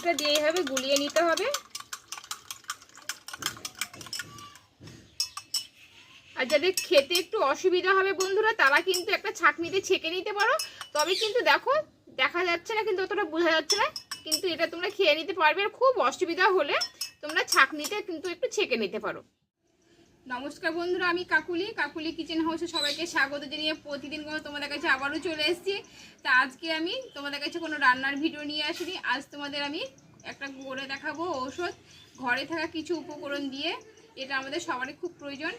হলুদটা দিয়ে এইভাবে গুলিয়ে নিতে হবে। আর যাদের খেতে একটু অসুবিধা হবে বন্ধুরা, তারা কিন্তু একটা ছাঁকনিতে ছেঁকে নিতে পারো। তবে কিন্তু দেখো, দেখা যাচ্ছে না কিন্তু অতটা বোঝা যাচ্ছে না, কিন্তু এটা তোমরা খেয়ে নিতে পারবে। আর খুব অসুবিধা হলে তোমরা ছাঁকনিতে কিন্তু একটু ছেঁকে নিতে পারো। নমস্কার বন্ধুরা, আমি কাকুলি। কাকুলি কিচেন হাউসে সবাইকে স্বাগত জানিয়ে প্রতিদিন কোনো তোমাদের কাছে আবারও চলে এসেছি। তা আজকে আমি তোমাদের কাছে কোনো রান্নার ভিডিও নিয়ে আসিনি। আজ তোমাদের আমি একটা করে দেখাবো ঔষধ। ঘরে থাকা কিছু উপকরণ দিয়ে এটা আমাদের সবারই খুব প্রয়োজন।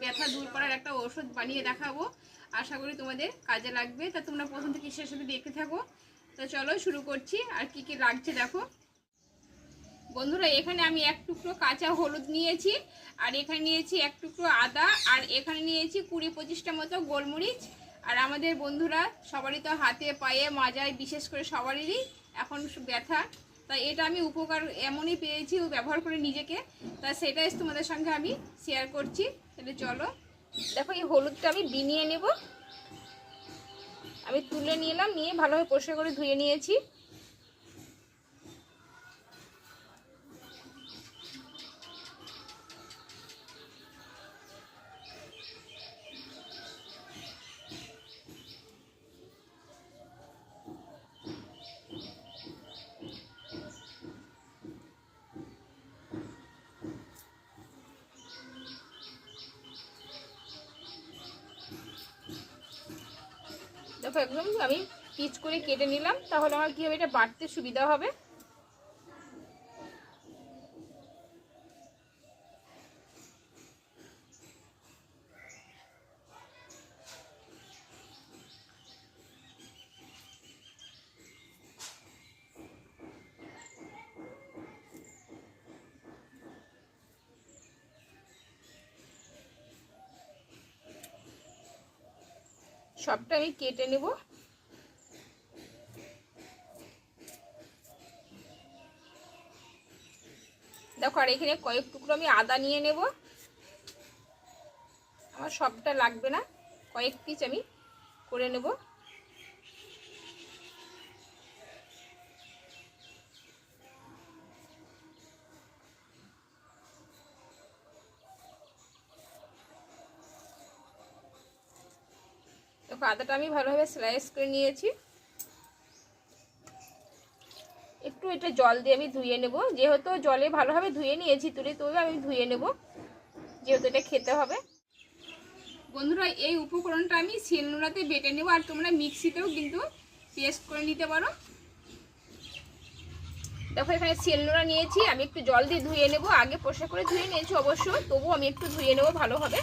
ব্যথা দূর করার একটা ঔষধ বানিয়ে দেখাবো। আশা করি তোমাদের কাজে লাগবে। তা তোমরা প্রথম থেকে শেষ দেখতে থাকো। তো চলো শুরু করছি। আর কি কি লাগছে দেখো। বন্ধুরা, এখানে আমি এক টুকরো কাঁচা হলুদ নিয়েছি, আর এখানে নিয়েছি এক টুকরো আদা, আর এখানে নিয়েছি কুড়ি পঁচিশটা মতো গোলমরিচ। আর আমাদের বন্ধুরা, সবারই তো হাতে পায়ে মাজায়, বিশেষ করে সবারই এখন ব্যথা। তাই এটা আমি উপকার এমনই পেয়েছি, ও ব্যবহার করে নিজেকে। তা সেটাই তোমাদের সঙ্গে আমি শেয়ার করছি। তাহলে চলো। দেখো, এই হলুদটা আমি বিনিয়ে নেব। আমি তুলে নিলাম, নিয়ে ভালোভাবে পরিষ্কার করে ধুয়ে নিয়েছি। একদম আমি পিচ করে কেটে নিলাম তাহলে আমার কী হবে? এটা বাড়তে সুবিধা হবে। সবটা আমি কেটে নেব। দেখো, আর এখানে কয়েক টুকরো আমি আদা নিয়ে নেব। আমার সবটা লাগবে না। কয়েক পিস আমি করে নেব। দেখো আদাটা আমি ভালোভাবে স্লাইস করে নিয়েছি। একটু এটা জল দিয়ে আমি ধুয়ে নেব। যেহেতু জলে ভালোভাবে ধুয়ে নিয়েছি তুলে তবে আমি ধুয়ে নেব, যেহেতু এটা খেতে হবে। বন্ধুরা, এই উপকরণটা আমি শিলনোড়াতে বেটে নেব আর তোমরা মিক্সিতেও কিন্তু পেস্ট করে নিতে পারো। দেখো, এখানে শিলনোড়া নিয়েছি, আমি একটু জল দিয়ে ধুয়ে নেব। আগে পোষা করে ধুয়ে নিয়েছি অবশ্য, তবুও আমি একটু ধুয়ে নেব ভালোভাবে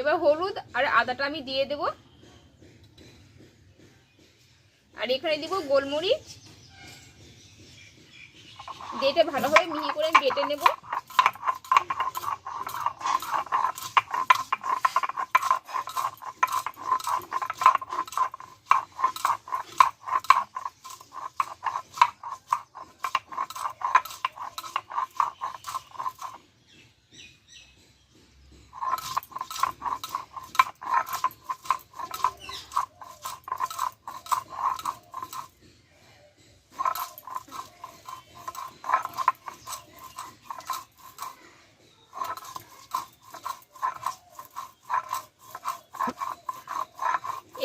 এবার হলুদ আর আদাটা আমি দিয়ে দেব। আর এখানে দিব গোলমরিচ। দিয়ে ভালোভাবে মিহি করে বেটে নেব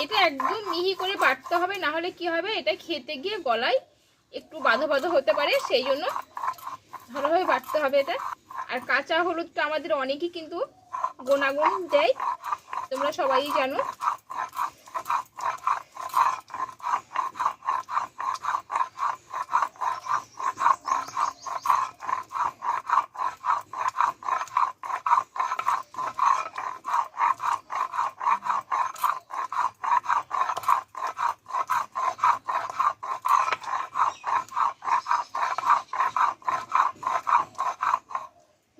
এটা একদম মিহি করে বাটতে হবে, না হলে কি হবে, এটা খেতে গিয়ে গলায় একটু বাঁধো বাঁধো হতে পারে, সেই জন্য ভালোভাবে বাটতে হবে এটা। আর কাঁচা হলুদটা আমাদের অনেকেই কিন্তু গোনাগুন দেয়, তোমরা সবাই জানো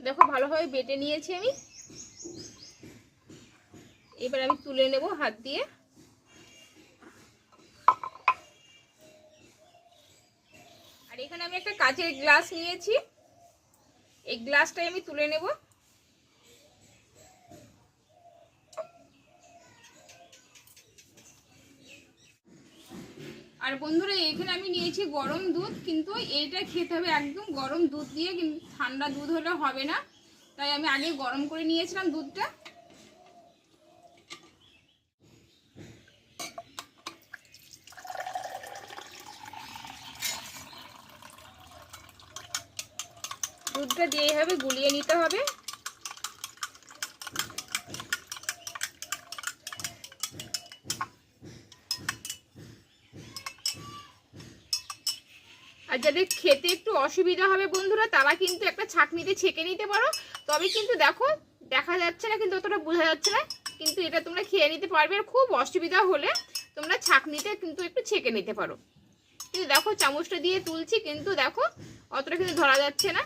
দেখো ভালোভাবে বেটে নিয়েছি আমি। এবার আমি তুলে নেব হাত দিয়ে। আর এখানে আমি একটা কাচের গ্লাস নিয়েছি। এই গ্লাসটাই আমি তুলে নেব। আর বন্ধুরা, এখানে আমি নিয়েছি গরম দুধ, কিন্তু এইটা খেতে হবে একদম গরম দুধ দিয়ে, কিন্তু ঠান্ডা দুধ হলে হবে না। তাই আমি আগে গরম করে নিয়েছিলাম দুধটা। দুধটা দিয়ে হবে গুলিয়ে নিতে হবে। আর যাদের খেতে একটু অসুবিধা হবে বন্ধুরা, তারা কিন্তু একটা ছাঁকনিতে ছেঁকে নিতে পারো। তবে কিন্তু দেখো, দেখা যাচ্ছে না কিন্তু অতটা বোঝা যাচ্ছে না, কিন্তু এটা তোমরা খেয়ে নিতে পারবে আর খুব অসুবিধা হলে তোমরা ছাঁকনিতে কিন্তু একটু ছেঁকে নিতে পারো। কিন্তু দেখো, চামচটা দিয়ে তুলছি, কিন্তু দেখো অতটা কিন্তু ধরা যাচ্ছে না।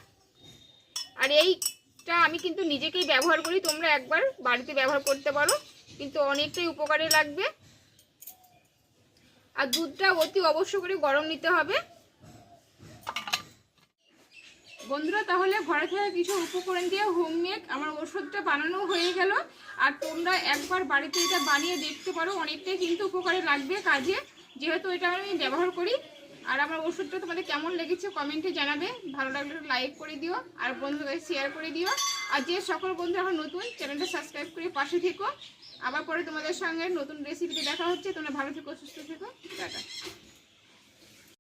আর এইটা আমি কিন্তু নিজেকেই ব্যবহার করি, তোমরা একবার বাড়িতে ব্যবহার করতে পারো, কিন্তু অনেকটাই উপকারে লাগবে। আর দুধটা অতি অবশ্য করে গরম নিতে হবে। বন্ধুরা, তাহলে ঘরে থাকা কিছু উপকরণ দিয়ে হোমমেড আমার ওষুধটা বানানো হয়ে গেল। আর তোমরা একবার বাড়িতে এটা বানিয়ে দেখতে পারো, অনেকটাই কিন্তু উপকারে লাগবে কাজে। যেহেতু এটা আমি ব্যবহার করি। আর আমার ওষুধটা তোমাদের কেমন লেগেছে কমেন্টে জানাবে। ভালো লাগলে লাইক করে দিও, আর বন্ধুদের শেয়ার করে দিও। আর যে সকল বন্ধু এখন নতুন চ্যানেলটা সাবস্ক্রাইব করে পাশে থেকো। আবার পরে তোমাদের সঙ্গে নতুন রেসিপিতে দেখা হচ্ছে। তোমরা ভালো থেকো, সুস্থ থেকো। টাটা।